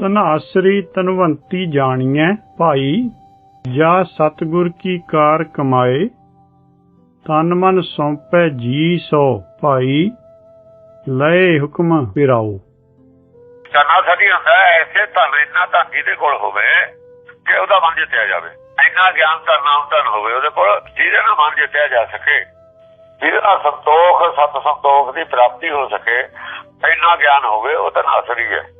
ਤਨਾਸਰੀ ਤਨਵੰਤੀ ਜਾਣੀਐ ਭਾਈ, ਜਾ ਸਤਗੁਰ ਕੀ ਕਾਰ ਕਮਾਏ, ਤਨ ਮਨ ਸੌਂਪੈ ਜੀ ਸੋ ਭਾਈ, ਲਏ ਹੁਕਮ ਫਿਰਾਓ ਕਰਨਾ ਸਾਡੀ ਹੁੰਦਾ ਐਸੇ ਧਨ ਇੰਨਾ ਧਨ ਜਿਹਦੇ ਕੋਲ ਹੋਵੇ ਕਿ ਉਹਦਾ ਮਨ ਜਿੱਤਿਆ ਜਾਵੇ। ਇੰਨਾ ਗਿਆਨ ਤਾਂ ਨਾਮ ਧਨ ਹੋਵੇ, ਉਹਦੇ ਕੋਲ ਜਿਹਦੇ ਨਾਲ ਮਨ ਜਿੱਤਿਆ ਜਾ ਸਕੇ, ਜਿਹਦੇ ਨਾਲ ਸੰਤੋਖ, ਸਤ ਸੰਤੋਖ ਦੀ ਪ੍ਰਾਪਤੀ ਹੋ ਸਕੇ, ਇੰਨਾ ਗਿਆਨ ਹੋਵੇ, ਉਹ ਤਾਂ ਨਾਸਰੀ ਹੈ।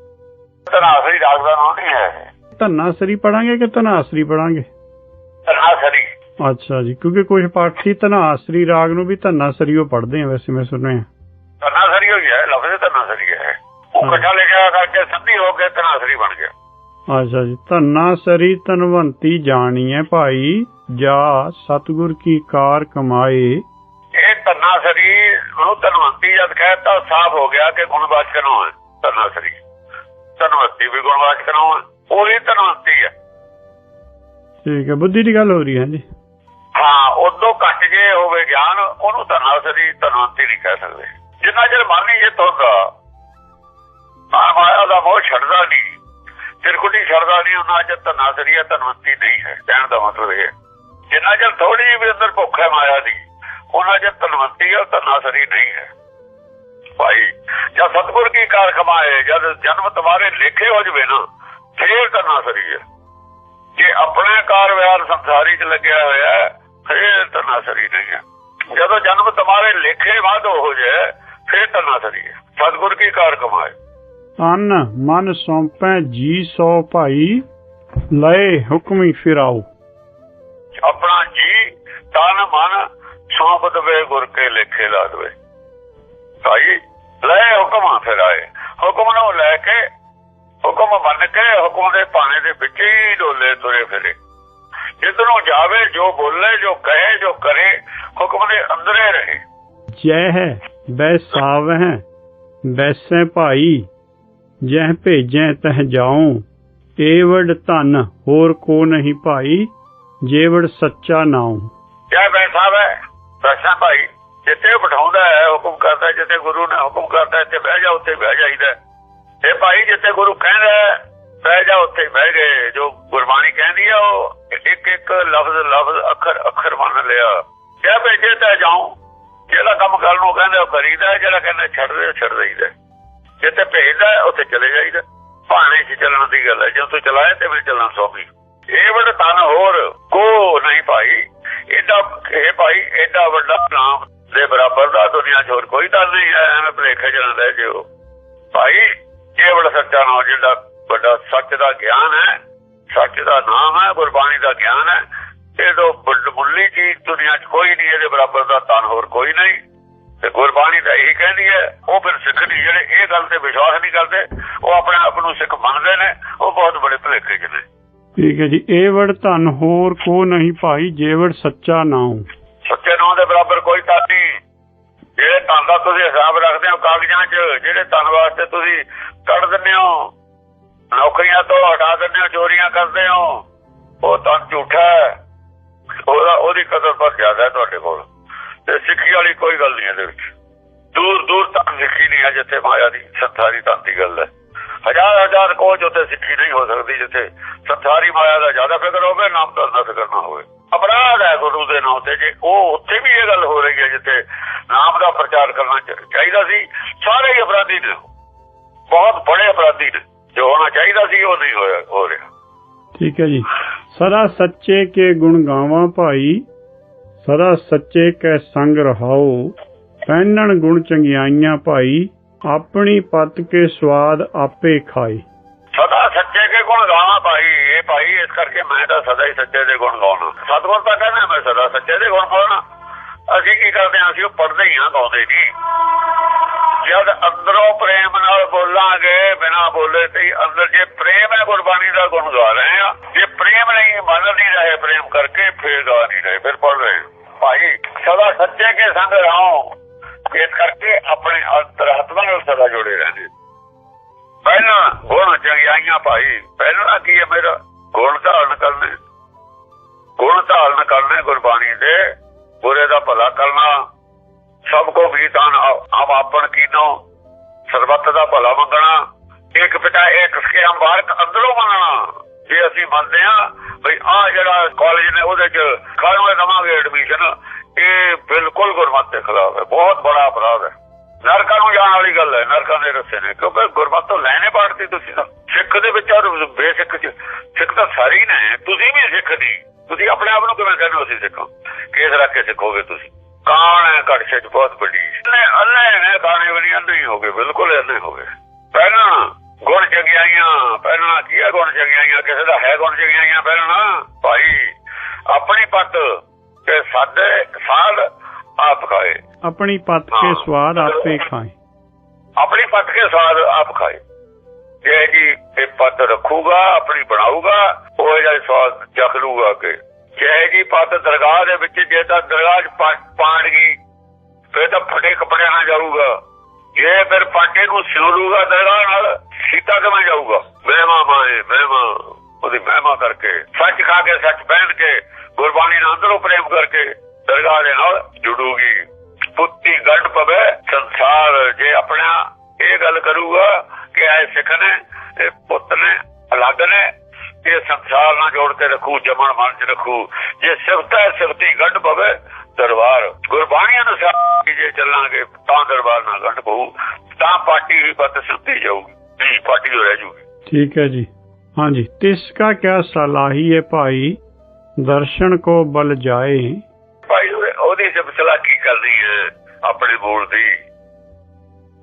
ਤਨਾਸਰੀ ਰਾਗ ਦਾ ਨਾਮ ਨਹੀਂ ਹੈ। ਧਨਾਸਰੀ ਪੜਾਂਗੇ ਕਿ ਧਨਾਸਰੀ ਪੜਾਂਗੇ? ਤਨਾਸਰੀ ਅੱਛਾ ਜੀ ਕਿਉਂਕਿ ਕੁਝ ਪਾਠੀ ਧਨਾਸਰੀ ਰਾਗ ਨੂੰ ਵੀ ਧਨਾਸਰੀ ਉਹ ਪੜ੍ਹਦੇ ਆ ਵੈਸੇ ਮੈਂ ਸੁਣਿਆ। ਤਨਾਸਰੀ ਹੋਈ ਹੈ ਲਫ਼ਜ਼ ਤਨਾਸਰੀ ਹੈ। ਉਹ ਹਾਂ। ਇਕੱਠਾ ਲਿਖਿਆ ਕਰਕੇ ਸੰਧੀ ਹੋ ਕੇ ਤਨਾਸਰੀ ਬਣ ਗਿਆ। ਅੱਛਾ ਜੀ ਧਨਾਸਰੀ ਤਨਵੰਤੀ ਜਾਣੀਐ ਭਾਈ ਜਾ ਸਤਗੁਰ ਕੀ ਕਾਰ ਕਮਾਏ। ਇਹ ਤਨਾਸਰੀ ਨੂੰ ਧਨਵੰਤੀ ਜਦ ਕਹਿਤਾ ਸਾਫ਼ ਹੋ ਗਿਆ ਕਿ ਗੁਣਵਾਚਕ ਨੂੰ ਹੈ ਤਨਾਸਰੀ ਧਨਵੰਤੀ ਵੀ ਗੁਣਵਾਚਕ ਨੂੰ ਹੈ ਉਹ ਵੀ ਧਨਵੰਤੀ ਹੈ ਠੀਕ ਹੈ ਬੁੱਧੀ ਦੀ ਗੱਲ ਹੋ ਰਹੀ ਹੈ ਜੀ ਹਾਂ ਉਦੋਂ ਘੱਟ ਜੇ ਹੋਵੇ ਗਿਆਨ ਉਹਨੂੰ ਧਨਾਸਰੀ ਧਨਵੰਤੀ ਨਹੀਂ ਕਹਿ ਸਕਦੇ। ਜਿੰਨਾ ਚਿਰ ਮਨ ਨਹੀਂ ਜਿੱਤ ਹੁੰਦਾ ਮਾਇਆ ਦਾ ਮੋਹ ਛੱਡਦਾ ਨਹੀਂ। ਤਿਰਕੁਟੀ ਛੱਡਦਾ ਨਹੀਂ ਉਹਨਾਂ ਚਿਰ ਧਨਾਸਰੀ ਹੈ ਧਨਵੰਤੀ ਨਹੀਂ ਹੈ। ਕਹਿਣ ਦਾ ਮਤਲਬ ਇਹ। ਜਿੰਨਾ ਚਿਰ ਥੋੜੀ ਵੀ ਅੰਦਰ ਭੁੱਖ ਹੈ ਮਾਇਆ ਦੀ ਉਹਨਾਂ ਚਿਰ ਧਨਵੰਤੀ ਹੈ ਧਨਾਸਰੀ ਨਹੀਂ ਹੈ। ਭਾਈ ਜਦ ਸਤਗੁਰ ਕੀ ਕਾਰ ਕਮਾਏ ਜਦ ਜਨਮ ਤੁਹਾਰੇ ਲਿਖੇ ਹੋ ਜਵੇ ਨਾ ਫੇਰ ਧਨਾਸਰੀ ਹੈ ਜੇ ਆਪਣੇ ਕਾਰ ਵਿਹਾਰ ਸੰਸਾਰੀ ਚ ਲੱਗਿਆ ਹੋਇਆ ਫੇਰ ਧਨਾਸਰੀ ਨਹੀਂ ਹੈ ਜਦੋਂ ਜਨਮ ਤੁਹਾਰੇ ਲਿਖੇ ਬਾਅਦ ਹੋ ਜਾਏ ਫੇਰ ਧਨਾਸਰੀ ਹੈ ਸਤਗੁਰ ਕੀ ਕਾਰ ਕਮਾਏ ਤਨ ਮਨ ਸੌਂਪੈ ਜੀ ਸੋ ਭਾਈ ਲਏ ਹੁਕਮੀ ਫਿਰਾਓ। ਆਪਣਾ ਜੀ ਤਨ ਮਨ ਸੌਂਪ ਦਵੇ ਗੁਰ ਕੇ ਲੇਖੇ ਲਾ ਦਵੇ। ਭਾਈ ਲੈ ਹੁਕਮ ਫਿਰ ਆਏ। ਹੁਕਮ ਨੂੰ ਲੈ ਕੇ ਹੁਕਮ ਮੰਨ ਕੇ ਹੁਕਮ ਦੇ ਪਾਣੇ ਦੇ ਵਿੱਚ ਹੀ ਡੋਲੇ ਤੁਰੇ ਫਿਰੇ। ਜਿੱਧਰੋਂ ਜਾਵੇ ਜੋ ਬੋਲੇ ਜੋ ਕਹੇ ਜੋ ਕਰੇ ਹੁਕਮ ਦੇ ਅੰਦਰੇ ਰਹੇ। ਜਹ ਬੈਸਾਵਹਿ ਬੈਸੈ ਭਾਈ ਜਹ ਭੇਜੈ ਤਹ ਜਾਉ। ਏਵੜ ਧਨ ਹੋਰ ਕੋ ਨਹੀਂ ਭਾਈ ਜੇਵੜ ਸੱਚਾ ਨਾਉ। ਜੈ ਬੈਠਾ ਵੈ ਬੈਠਾ ਭਾਈ। ਜਿੱਥੇ ਬਿਠਾਉਂਦਾ ਹੈ, ਹੁਕਮ ਕਰਦਾ, ਜਿੱਥੇ ਗੁਰੂ ਨੇ ਹੁਕਮ ਕਰਦਾ, ਇੱਥੇ ਬਹਿ ਜਾ, ਉੱਥੇ ਬਹਿ ਜਾਈਦਾ ਇਹ ਭਾਈ ਜਿੱਥੇ ਗੁਰੂ ਕਹਿੰਦਾ ਬਹਿ ਜਾ, ਉੱਥੇ ਬਹਿ ਗਏ। ਜੋ ਗੁਰਬਾਣੀ ਕਹਿੰਦੀ ਆ, ਉਹ ਇੱਕ ਇੱਕ ਲਫ਼ਜ਼ ਲਫ਼ਜ਼, ਅੱਖਰ ਅੱਖਰ ਮੰਨ ਲਿਆ। ਜੈ ਭੇਜੇ ਤਾਂ ਜਾਉ। ਜਿਹੜਾ ਕੰਮ ਕਰਨ ਨੂੰ ਕਹਿੰਦਾ, ਉਹ ਕਰੀਦਾ ਜਿਹੜਾ ਕਹਿੰਦਾ, ਛੱਡ ਦੇ ਛੱਡ ਦੇਈਦਾ ਜਿੱਥੇ ਭੇਜਦਾ ਉੱਥੇ ਚਲੇ ਜਾਈਦਾ ਭਾਣੇ 'ਚ ਚੱਲਣ ਦੀ ਗੱਲ ਹੈ। ਜਦੋਂ ਤੂੰ ਚਲਾਏ ਤੇ ਫਿਰ ਚੱਲਣਾ ਸੌਖੀ। ਇਹ ਵੱਡਾ ਤਨ ਹੋਰ ਕੋ ਨਹੀਂ ਭਾਈ। ਇਹਦਾ, ਇਹ ਭਾਈ ਐਡਾ ਵੱਡਾ ਨਾਮ ਦੇ ਬਰਾਬਰ ਦਾ ਦੁਨੀਆ 'ਚ ਹੋਰ ਕੋਈ ਤਾਂ ਨਹੀਂ ਹੈ, ਐਵੇਂ ਭਲੇਖੇ ਜਣਾ ਲੈ ਜਿਓ। ਭਾਈ ਇਹ ਵੱਡਾ ਸੱਚਾ ਨਾਮ ਜਿਹੜਾ ਵੱਡਾ ਸੱਚ ਦਾ ਗਿਆਨ ਹੈ, ਸੱਚ ਦਾ ਨਾਮ ਹੈ, ਗੁਰਬਾਣੀ ਦਾ ਗਿਆਨ ਹੈ, ਇਹ ਤੋਂ ਵੱਡ- ਚੀਜ਼ ਦੁਨੀਆ 'ਚ ਕੋਈ ਨਹੀਂ, ਇਹਦੇ ਬਰਾਬਰ ਦਾ ਤਨ ਹੋਰ ਕੋਈ ਨਹੀਂ। ਤੇ ਗੁਰਬਾਣੀ ਤਾਂ ਇਹੀ ਕਹਿੰਦੀ ਹੈ, ਉਹ ਫਿਰ ਸਿੱਖ ਨਹੀਂ, ਜਿਹੜੇ ਇਹ ਗੱਲ ਤੇ ਵਿਸ਼ਵਾਸ ਨਹੀਂ ਕਰਦੇ, ਉਹ ਆਪਣੇ ਆਪ ਨੂੰ ਸਿੱਖ ਮੰਨਦੇ ਨੇ, ਉਹ ਬਹੁਤ ਬੜੇ ਭਲੇਖੇ 'ਚ ਨੇ। ਠੀਕ ਹੈ ਜੀ ਏਵੜ ਧਨ ਹੋਰ ਕੋ ਨਹੀਂ ਭਾਈ ਜੇਵੜ ਸੱਚਾ ਨਾਉ। ਸੱਚੇ ਦੇ ਬਰਾਬਰ ਕੋਈ ਤਾਂ ਨਹੀਂ। ਜਿਹੜੇ ਧਨ ਦਾ ਤੁਸੀਂ ਹਿਸਾਬ ਰੱਖਦੇ ਹੋ ਕਾਗਜ਼ਾਂ 'ਚ, ਜਿਹੜੇ ਧਨ ਵਾਸਤੇ ਤੁਸੀਂ ਕੱਢ ਦਿੰਦੇ ਹੋ, ਨੌਕਰੀਆਂ ਤੋਂ ਹਟਾ ਦਿੰਦੇ ਹੋ, ਚੋਰੀਆਂ ਕਰਦੇ ਹੋ, ਉਹ ਤਾਂ ਝੂਠਾ ਹੈ। ਉਹਦਾ ਉਹਦੀ ਕਦਰ ਪਰ ਜ਼ਿਆਦਾ ਹੈ ਤੁਹਾਡੇ ਕੋਲ। ਤੇ ਸਿੱਖੀ ਵਾਲੀ ਕੋਈ ਗੱਲ ਨਹੀਂ ਇਹਦੇ ਵਿੱਚ। ਦੂਰ ਦੂਰ ਤੱਕ ਸਿੱਖੀ ਨਹੀਂ ਹੈ ਜਿੱਥੇ ਮਾਇਆ ਦੀ, ਸੰਸਾਰੀ ਤਨ ਦੀ ਗੱਲ ਹੈ। ਹਜ਼ਾਰ ਹਜ਼ਾਰ ਕੋਚ ਉੱਤੇ ਸਿੱਖੀ ਨਹੀਂ ਹੋ ਸਕਦੀ ਜਿੱਥੇ ਸੰਸਾਰੀ ਮਾਇਆ ਦਾ ਜ਼ਿਆਦਾ ਫਿਕਰ ਹੋਵੇ ਨਾਮ ਦਾ ਫਿਕਰ ਨਾ ਹੋਵੇ। ਅਪਰਾਧ ਹੈ ਗੁਰੂ ਦੇ ਨਾਮ ਤੇ ਜੇ ਉਹ ਉੱਥੇ ਵੀ ਇਹ ਗੱਲ ਹੋ ਰਹੀ ਹੈ ਜਿੱਥੇ ਨਾਮ ਦਾ ਪ੍ਰਚਾਰ ਕਰਨਾ ਚਾਹੀਦਾ ਸੀ, ਸਾਰੇ ਹੀ ਅਪਰਾਧੀ ਨੇ। ਬਹੁਤ ਬੜੇ ਅਪਰਾਧੀ ਨੇ। ਜੋ ਹੋਣਾ ਚਾਹੀਦਾ ਸੀ, ਉਹ ਨਹੀਂ ਹੋਇਆ, ਹੋ ਰਿਹਾ। ਠੀਕ ਹੈ ਜੀ। ਸਦਾ ਸੱਚੇ ਕੇ ਗੁਣ ਗਾਵਾਂ ਭਾਈ, ਸਦਾ ਸੱਚੇ ਕੈ ਸੰਗ ਰਹਾਓ। ਪਹਿਨਣ ਗੁਣ ਚੰਗਿਆਈਆਂ ਭਾਈ, ਆਪਣੀ ਪਤ ਕੇ ਸਵਾਦ ਆਪੇ ਖਾਏ। ਕੇ ਗੁਣ ਗਾਵਾਂ ਭਾਈ? ਇਹ ਭਾਈ, ਇਸ ਕਰਕੇ ਮੈਂ ਤਾਂ ਸਦਾ ਹੀ ਸੱਚੇ ਦੇ ਗੁਣ ਗਾਉਣਾ। ਸਤਿਗੁਰ ਤਾਂ ਕਹਿੰਦਾ, ਮੈਂ ਸਦਾ ਸੱਚੇ ਦੇ ਗੁਣ ਗਾਉਣਾ। ਅਸੀਂ ਕੀ ਕਰਦੇ ਹਾਂ? ਅਸੀਂ ਉਹ ਪੜ੍ਹਦੇ ਹੀ ਹਾਂ ਗਾਉਂਦੇ ਨਹੀਂ ਜਦ ਅੰਦਰੋਂ ਪ੍ਰੇਮ ਨਾਲ ਬੋਲਾਂਗੇ, ਬਿਨਾ ਬੋਲੇ ਤੇ ਅੰਦਰ ਜੇ ਪ੍ਰੇਮ ਹੈ, ਗੁਰਬਾਣੀ ਦਾ ਗੁਣ ਗਾ ਰਹੇ ਆ ਜੇ ਪ੍ਰੇਮ ਨਹੀਂ, ਮੰਨ ਨਹੀਂ ਰਹੇ ਪ੍ਰੇਮ ਕਰਕੇ, ਫੇਰ ਗਾ ਨਹੀਂ ਰਹੇ, ਫਿਰ ਪੜ ਰਹੇ ਭਾਈ, ਸਦਾ ਸੱਚੇ ਕੇ ਸੰਗ ਰਹੋ। ਇਸ ਕਰਕੇ ਆਪਣੇ ਅੰਤਰਾਤਮਾ ਨਾਲ ਸਦਾ ਜੁੜੇ ਰਹਿੰਦੇ। ਪਹਿਲਾਂ ਗੁਣ ਚੰਗਿਆਈਆਂ ਭਾਈ। ਪਹਿਲਾਂ ਕੀ ਹੈ ਮੇਰਾ ਗੁਣ ਧਾਰਨ ਕਰਨੇ। ਗੁਣ ਧਾਰਨ ਕਰਨੇ ਗੁਰਬਾਣੀ ਦੇ। ਬੁਰੇ ਦਾ ਭਲਾ ਕਰਨਾ। ਸਭ ਕੋ ਵੀ ਤਾਨ ਆਪ ਆਪਣ ਕੀਨੋ ਸਰਬੱਤ ਦਾ ਭਲਾ ਮੰਗਣਾ। ਇੱਕ ਪਿਤਾ, ਇੱਕ ਸਕੇ ਅੰਬਾਰਕ ਅੰਦਰੋਂ ਮੰਨਣਾ। ਜੇ ਅਸੀਂ ਮੰਨਦੇ ਆ ਵੀ ਆ ਜਿਹੜਾ ਕਾਲਜ ਨੇ ਉਹਦੇ ਚ ਖਾਣੋਂ ਦਵਾਂਗੇ ਐਡਮਿਸ਼ਨ ਇਹ ਬਿਲਕੁਲ ਗੁਰਮਤਿ ਦੇ ਖਿਲਾਫ ਹੈ। ਬਹੁਤ ਬੜਾ ਅਪਰਾਧ ਹੈ। ਨਰਕਾਂ ਨੂੰ ਜਾਣ ਵਾਲੀ ਗੱਲ ਹੈ, ਨਰਕਾਂ ਦੇ ਰਸਤੇ ਨੇ। ਕਿਉਂਕਿ ਗੁਰਮਤਿ ਲੈਣੇ ਪਾੜਤੀ ਤੁਸੀਂ ਤਾਂ। ਸਿੱਖ ਦੇ ਵਿੱਚ ਔਰ ਬੇਸਿੱਖ ਚ, ਸਿੱਖ ਤਾਂ ਸਾਰੇ ਨੇ। ਤੁਸੀਂ ਵੀ ਸਿੱਖ ਨਹੀਂ ਤੁਸੀਂ ਆਪਣੇ ਆਪ ਨੂੰ ਕਿਵੇਂ ਕਹਿੰਦੇ ਹੋ ਅਸੀਂ ਸਿੱਖਾਂ? ਕੇਸ ਰੱਖ ਕੇ ਸਿੱਖੋਗੇ ਤੁਸੀਂ? ਕਾਣ ਹੈ ਕੜਛੇ ਚ ਬਹੁਤ ਵੱਡੀ। ਨੇ ਅੱਲੇ ਨੇ ਕਾਣੇ ਵਾਲੀ ਅੰਦਰ ਹੀ ਹੋਗੇ, ਬਿਲਕੁਲ ਹੋ ਗਏ ਪਹਿਲਾਂ ਗੁਣ ਚੰਗਿਆਈਆਂ, ਪਹਿਲਾਂ ਕੀ ਹੈ ਗੁਣ ਚੰਗਿਆਈਆਂ? ਕਿਸੇ ਦਾ ਹੈ ਗੁਣ ਚੰਗਿਆਈਆਂ ਪਹਿਲਾਂ? ਭਾਈ, ਆਪਣੀ ਪੱਤ ਤੇ ਸਾਡੇ ਸਾਧ ਆਪ ਖਾਏ। ਆਪਣੀ ਪੱਤ ਕੇ ਸਵਾਦ ਆਪੇ ਖਾਏ। ਆਪਣੀ ਪੱਤ ਕੇ ਸਵਾਦ ਆਪ ਖਾਏ। ਜੇ ਜੀ ਇਹ ਪੱਤ ਰੱਖੂਗਾ ਆਪਣੀ ਬਣਾਊਗਾ ਉਹ ਜਿਹੜਾ ਸਵਾਦ ਚੱਖ ਲੂਗਾ ਕਿ ਜੇ ਜੀ ਪੱਤ ਦਰਗਾਹ ਦੇ ਵਿੱਚ ਜੇ ਤਾਂ ਦਰਗਾਹ 'ਚ ਪਾਣ ਗਈ ਫਿਰ ਤਾਂ ਫਟੇ ਕੱਪੜਿਆਂ ਨਾਲ ਜਾਊਗਾ। ਜੇ ਫਿਰ ਪਾਟੇ ਨੂੰ ਸਿਉਲੂਗਾ ਦਰਗਾਹ ਨਾਲ ਸੀਤਾ ਕਿਵੇਂ ਜਾਊਗਾ? ਮਹਿਮਾ ਮਾਏ ਮਹਿਮਾ। ਉਹਦੀ ਮਹਿਮਾ ਕਰਕੇ ਸੱਚ ਖਾ ਕੇ ਸੱਚ ਪਹਿਨ ਕੇ ਗੁਰਬਾਣੀ ਨਾਲ ਅੰਦਰੋਂ ਪ੍ਰੇਮ ਕਰਕੇ। ਦਰਗਾਹ ਦੇ ਨਾਲ ਜੁੜੂਗੀ। ਪੁੱਤੀ ਗੱਡ ਪਵੇ, ਸੰਸਾਰ ਜੇ ਆਪਣਾ ਇਹ ਗੱਲ ਕਰੂਗਾ ਕਿ ਐ ਸਿੱਖ ਨੇ ਇਹ ਪੁੱਤ ਨੇ, ਅਲੱਗ ਨੇ ਇਹ ਸੰਸਾਰ ਨਾਲ ਜੋੜ ਕੇ ਰੱਖੂ, ਜਮਨ ਮਨ ਚ ਰੱਖੂ। ਜੇ ਸਿਫਤਾ ਸਿਫਤੀ ਗੱਡ ਪਵੇ, ਦਰਬਾਰ। ਗੁਰਬਾਣੀ ਅਨੁਸਾਰ ਜੇ ਚੱਲਾਂਗੇ, ਤਾਂ ਦਰਬਾਰ ਨਾਲ ਗੱਡ ਪਊ। ਤਾਂ ਪਾਰਟੀ ਵੀ ਪਤ ਸੁੱਤੀ ਜਾਊਗੀ ਪਾਰਟੀ ਹੋ ਰਹਿ ਜੂਗੀ। ਠੀਕ ਹੈ ਜੀ। ਹਾਂਜੀ ਤਿਸ ਕਾ ਕਿਆ ਸਲਾਹੀ ਹੈ ਭਾਈ, ਦਰਸ਼ਨ ਕੋ ਬਲ ਜਾਏ। ਆਪਣੇ ਮੂਲ ਦੀ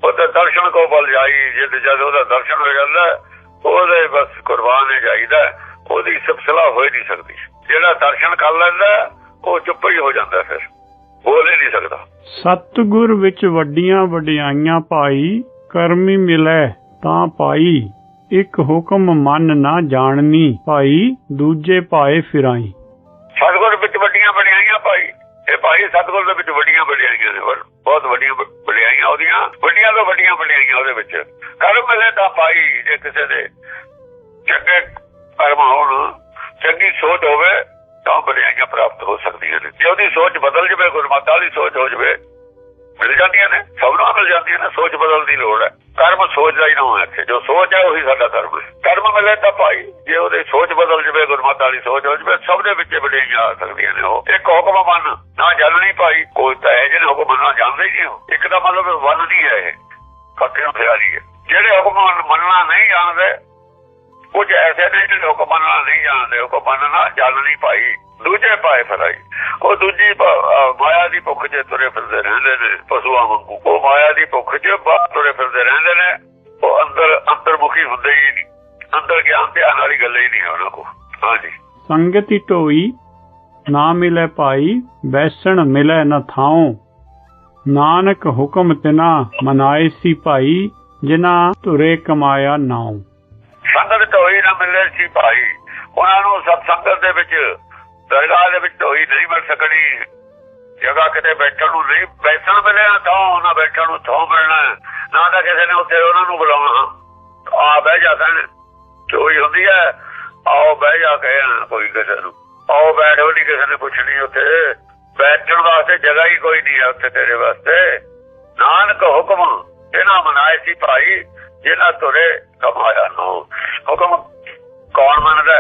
ਉਹ ਦਰਸ਼ਨ ਕੋ ਬਲ ਜਾਈ, ਜਦ ਜਦ ਉਹਦਾ ਦਰਸ਼ਨ ਹੋ ਜਾਂਦਾ, ਉਹਦੇ ਬਸ ਕੁਰਬਾਨ ਹੈ ਜਾਈਦਾ, ਉਹਦੀ ਸਿਫਤਲਾ ਹੋ ਨਹੀਂ ਸਕਦੀ। ਜਿਹੜਾ ਦਰਸ਼ਨ ਕਰ ਲੈਂਦਾ, ਉਹ ਚੁੱਪ ਹੀ ਹੋ ਜਾਂਦਾ ਫਿਰ। ਬੋਲ ਨਹੀਂ ਸਕਦਾ। ਸਤਿਗੁਰ ਵਿੱਚ ਵੱਡੀਆਂ ਵਡਿਆਈਆਂ ਭਾਈ ਕਰਮੀ ਮਿਲੈ ਤਾਂ ਪਾਈ। ਇੱਕ ਹੁਕਮ ਮਨ ਨਾ ਜਾਣਨੀ ਭਾਈ ਦੂਜੇ ਪਾਏ ਫਿਰਾਈ। ਭਾਈ ਸਤਿਗੁਰ ਦੇ ਵਿੱਚ ਵੱਡੀਆਂ ਵਡਿਆਈਆਂ ਨੇ ਹੋਰ ਬਹੁਤ ਵੱਡੀਆਂ ਵ- ਵਡਿਆਈਆਂ ਉਹਦੀਆਂ। ਵੱਡੀਆਂ ਤੋਂ ਵੱਡੀਆਂ ਵਡਿਆਈਆਂ ਉਹਦੇ ਵਿੱਚ। ਕਰਮ ਮਿਲੇ ਤਾਂ ਭਾਈ ਜੇ ਕਿਸੇ ਦੇ ਚੰਗੇ ਕਰਮ ਹੋਣ, ਚੰਗੀ ਸੋਚ ਹੋਵੇ, ਤਾਂ ਵਡਿਆਈਆਂ ਪ੍ਰਾਪਤ ਹੋ ਸਕਦੀਆਂ ਨੇ। ਜੇ ਉਹਦੀ ਸੋਚ ਬਦਲ ਜਵੇ, ਗੁਰਮਤਿ ਵਾਲੀ ਸੋਚ ਹੋ ਜਵੇ, ਮਿਲ ਜਾਂਦੀਆਂ ਨੇ ਸਭ ਨੂੰ ਮਿਲ ਜਾਂਦੀਆਂ ਨੇ, ਸੋਚ ਬਦਲਣ ਦੀ ਲੋੜ ਹੈ। ਕਰਮ ਸੋਚ ਦਾ ਹੀ ਨਾਮ ਹੈ ਇੱਥੇ। ਜੋ ਸੋਚ ਹੈ, ਉਹੀ ਸਾਡਾ ਕਰਮ ਹੈ। ਕਰਮ ਮਿਲੇ ਤਾਂ ਭਾਈ, ਜੇ ਉਹਦੀ ਸੋਚ ਬਦਲ ਜਵੇ, ਗੁਰਮਤਿ ਵਾਲੀ ਸੋਚ ਹੋ ਜਵੇ, ਸਭ ਦੇ ਵਿੱਚ ਵਡਿਆਈਆਂ ਆ ਸਕਦੀਆਂ ਨੇ ਉਹ। ਇੱਕ ਹੁਕਮ ਮੰਨ ਨਾ ਜਲਣੀ ਭਾਈ ਕੋਈ ਤਾਂ ਹੈ ਜਿਹਨੇ ਹੁਕਮ ਮੰਨਣਾ ਜਾਣਦੇ ਨਹੀਂ ਉਹ। ਇੱਕ ਦਾ ਮਤਲਬ ਵਨ ਨਹੀਂ ਹੈ ਇਹ ਫੱਕੇ ਫਿਆਰੀ ਹੈ। ਜਿਹੜੇ ਹੁਕਮ ਮੰਨਣਾ ਨਹੀਂ ਜਾਣਦੇ, ਕੁਝ ਐਸੇ ਨੇ ਜਿਹੜੇ ਹੁਕਮ ਮੰਨਣਾ ਨਹੀਂ ਜਾਣਦੇ। ਹੁਕਮ ਮੰਨਣਾ ਜਲਣੀ ਭਾਈ ਦੂਜੇ ਪਾਏ ਫਰਾਈ। ਉਹ ਦੂਜੀ ਮਾਇਆ ਦੀ ਭੁੱਖ 'ਚ ਤੁਰੇ ਫਿਰਦੇ ਰਹਿੰਦੇ ਨੇ, ਪਸ਼ੂਆਂ ਵਾਂਗੂ। ਉਹ ਮਾਇਆ ਦੀ ਭੁੱਖ 'ਚ ਬਾਹਰ ਤੁਰੇ ਫਿਰਦੇ ਰਹਿੰਦੇ ਨੇ। ਉਹ ਅੰਦਰ ਅੰਤਰਮੁਖੀ ਹੁੰਦੇ ਹੀ ਨਹੀਂ। ਅੰਦਰ ਗਿਆਨ ਧਿਆਨ ਵਾਲੀ ਗੱਲ ਹੀ ਨਹੀਂ ਉਹਨਾਂ ਕੋਲ। ਹਾਂਜੀ। ਸੰਗਤੀ ਢੋਈ ਨਾ ਮਿਲੇ ਭਾਈ, ਬੈਸਣ ਮਿਲੇ ਨਾ ਥਾਉ। ਨਾਨਕ ਹੁਕਮ ਤਿਨਾ ਮਨਾਏ ਸੀ ਭਾਈ ਜਿਨਾ ਧੁਰੇ ਕਮਾਇਆ ਨਾਉ। ਸੰਗਤ ਢੋਈ ਨਾ ਮਿਲੇ ਸੀ ਭਾਈ। ਉਹਨਾਂ ਨੂੰ ਸਤ ਸੰਗਤ ਦੇ ਵਿੱਚ ਦਰਗਾਹ ਦੇ ਵਿੱਚ ਢੋਈ ਨਹੀਂ ਮਿਲ ਸਕਣੀ ਜਗ੍ਹਾ ਕਿਤੇ ਬੈਠਣ ਨੂੰ ਨਹੀਂ ਬੈਠਣ ਮਿਲਿਆ ਤਾਂ ਉਹਨਾਂ ਬੈਠਣ ਨੂੰ ਥੋਂ ਮਿਲਣਾ ਨਾ ਤਾਂ ਕਿਸੇ ਨੇ ਉੱਥੇ ਉਹਨਾਂ ਨੂੰ ਬੁਲਾਉਣਾ ਆ ਬਹਿ ਜਾ ਕਹਿਣ ਢੋਈ ਹੁੰਦੀ ਹੈ, ਆਓ ਬਹਿ ਜਾ ਕਹਿਣ ਕੋਈ ਕਿਸੇ ਨੂੰ। ਆਓ ਬੈਠੋ ਨਹੀਂ ਕਿਸੇ ਨੇ ਪੁੱਛਣੀ ਉੱਥੇ। ਬੈਠਣ ਵਾਸਤੇ ਜਗ੍ਹਾ ਹੀ ਕੋਈ ਨਹੀਂ ਹੈ ਉੱਥੇ ਤੇਰੇ ਵਾਸਤੇ। ਨਾਨਕ ਹੁਕਮ ਇਹਨਾਂ ਮਨਾਏ ਸੀ ਭਾਈ ਜਿਹਨਾਂ ਤੁਰੇ ਕਮਾਇਆ ਨੋ। ਹੁਕਮ ਕੌਣ ਮੰਨਦਾ?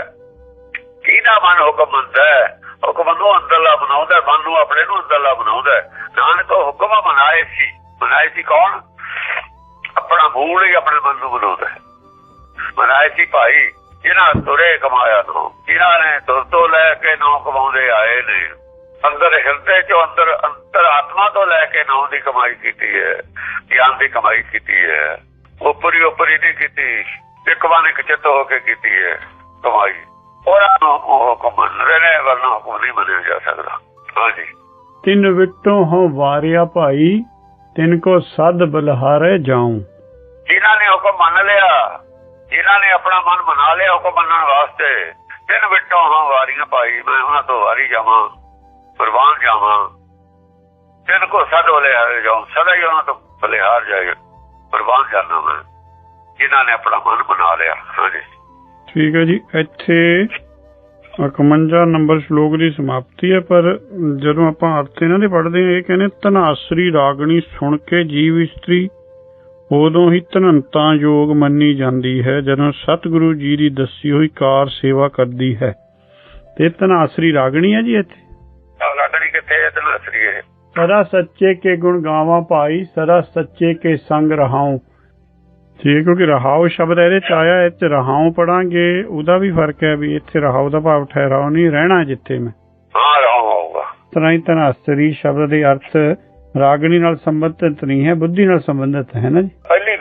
ਕਿਹਦਾ ਮਨ ਹੁਕਮ ਮੰਨਦਾ? ਹੁਕਮ ਨੂੰ ਅੰਦਰਲਾ ਬਣਾਉਂਦਾ, ਮਨ ਨੂੰ ਆਪਣੇ ਨੂੰ ਅੰਦਰਲਾ ਬਣਾਉਂਦਾ। ਨਾਨਕ ਹੁਕਮ ਮਨਾਏ ਸੀ। ਮਨਾਏ ਸੀ ਕੌਣ? ਆਪਣਾ ਮੂਲ ਹੀ ਆਪਣੇ ਮਨ ਨੂੰ ਬਣਾਉਂਦਾ। ਮਨਾਏ ਸੀ ਭਾਈ। ਜਿਨ੍ਹਾਂ ਤੁਰੇ ਕਮਾਇਆ ਨੋ ਜਿਨ੍ਹਾਂ ਨੇ ਤੁਰ ਤੋਂ ਲੈ ਕੇ ਨੋ ਕਮਾਉਂਦੇ ਆਏ ਨੇ ਅੰਦਰ ਹਿਰਦੇ ਚੋਂ ਅੰਦਰ ਅੰਤਰ ਆਤਮਾ ਤੋਂ ਲੈ ਕੇ ਨੌ ਦੀ ਕਮਾਈ ਕੀਤੀ ਹੈ ਗਿਆਨ ਦੀ ਕਮਾਈ ਕੀਤੀ ਹੈ ਉਪਰੀ ਉਪਰੀ ਨਹੀਂ ਕੀਤੀ ਇੱਕ ਵਾਰ ਇੱਕ ਚਿੱਤ ਹੋ ਕੇ ਕੀਤੀ ਹੈ ਕਮਾਈ। ਉਹਨਾਂ ਨੂੰ ਉਹ ਹੁਕਮ ਰਹੇ ਨੇ ਵਰਨਾ ਹੁਕਮ ਨਹੀਂ ਮੰਨਿਆ ਜਾ ਸਕਦਾ। ਹਾਂਜੀ। ਤਿਨ ਵਿਟੋ ਹੋ ਵਾਰਿਆ ਭਾਈ ਤਿਨ ਕੋ ਸਦ ਬਲਹਾਰੇ ਜਾਉ। ਜਿਨ੍ਹਾਂ ਨੇ ਹੁਕਮ ਮੰਨ ਲਿਆ ਜਿਨ੍ਹਾਂ ਨੇ ਆਪਣਾ ਮਨ ਬਣਾ ਲਿਆ ਹੁਕਮ ਮੰਨਣ ਵਾਸਤੇ, ਤਿੰਨ ਵਿਟੋਂ ਹਾਂ ਵਾਰੀਆਂ ਭਾਈ ਮੈਂ ਉਹਨਾਂ ਤੋਂ ਵਾਰੀ ਜਾਵਾਂ, ਕੁਰਬਾਨ ਜਾਵਾਂ। ਤਿੰਨ ਕੋ ਸਦ ਬਲਿਹਾਰ ਜਾਉਂ, ਸਦਾ ਹੀ ਉਹਨਾਂ ਤੋਂ ਬਲਿਹਾਰ ਜਾਏ, ਕੁਰਬਾਨ ਜਾਣਾ ਮੈਂ, ਜਿਨ੍ਹਾਂ ਨੇ ਆਪਣਾ ਮਨ ਬਣਾ ਲਿਆ। ਹਾਂਜੀ। ਠੀਕ ਹੈ ਜੀ, ਇੱਥੇ 51 ਨੰਬਰ ਸ਼ਲੋਕ ਦੀ ਸਮਾਪਤੀ ਹੈ, ਪਰ ਜਦੋਂ ਆਪਾਂ ਅਰਥ ਇਹਨਾਂ ਦੇ ਪੜ੍ਹਦੇ ਹਾਂ, ਇਹ ਕਹਿੰਦੇ ਤਨਾਸਰੀ ਰਾਗਣੀ ਸੁਣ ਕੇ ਜੀਵ ਇਸਤਰੀ ਉਦੋਂ ਹੀ ਧਨੰਤਾ ਯੋਗ ਮੰਨੀ ਜਾਂਦੀ ਹੈ ਜਦੋਂ ਸਤਿਗੁਰੂ ਜੀ ਦੀ ਦੱਸੀ ਹੋਈ ਕਾਰ ਸੇਵਾ ਕਰਦੀ ਹੈ। ਤੇ ਧਨਾਸਰੀ ਰਾਗਣੀ ਹੈ ਜੀ ਇੱਥੇ? ਲੱਗਣੀ ਕਿੱਥੇ ਹੈ? ਤੈਨੂੰ ਅਸਰੀ ਇਹ ਸਦਾ ਸੱਚੇ ਕੇ ਗੁਣ ਗਾਵਾਂ ਭਾਈ ਸਦਾ ਸੱਚੇ ਕੇ ਸੰਗ ਰਹਾਉ। ਠੀਕ ਕਿਉਂਕਿ ਰਹਾਉ ਸ਼ਬਦ ਇਹਦੇ ਚ ਆਇਆ ਇੱਥੇ ਰਹਾਉ ਪੜਾਂਗੇ ਉਹਦਾ ਵੀ ਫ਼ਰਕ ਹੈ ਵੀ ਇੱਥੇ ਰਹਾਉ ਦਾ ਭਾਵ ਠਹਿਰਾਓ ਨਹੀਂ ਰਹਿਣਾ ਜਿੱਥੇ ਮੈਂ। ਹਾਂ ਰਹਾਉ ਹੋਊਗਾ। ਤਰ੍ਹਾਂ ਹੀ ਧਨਾਸਰੀ ਸ਼ਬਦ ਦੇ ਅਰਥ ਰਾਗਣੀ ਨਾਲ ਸੰਬੰਧਿਤ ਨਹੀਂ ਹੈ ਬੁੱਧੀ ਨਾਲ ਸੰਬੰਧਿਤ ਹੈ ਨਾ ਜੀ? ਪਹਿਲੀ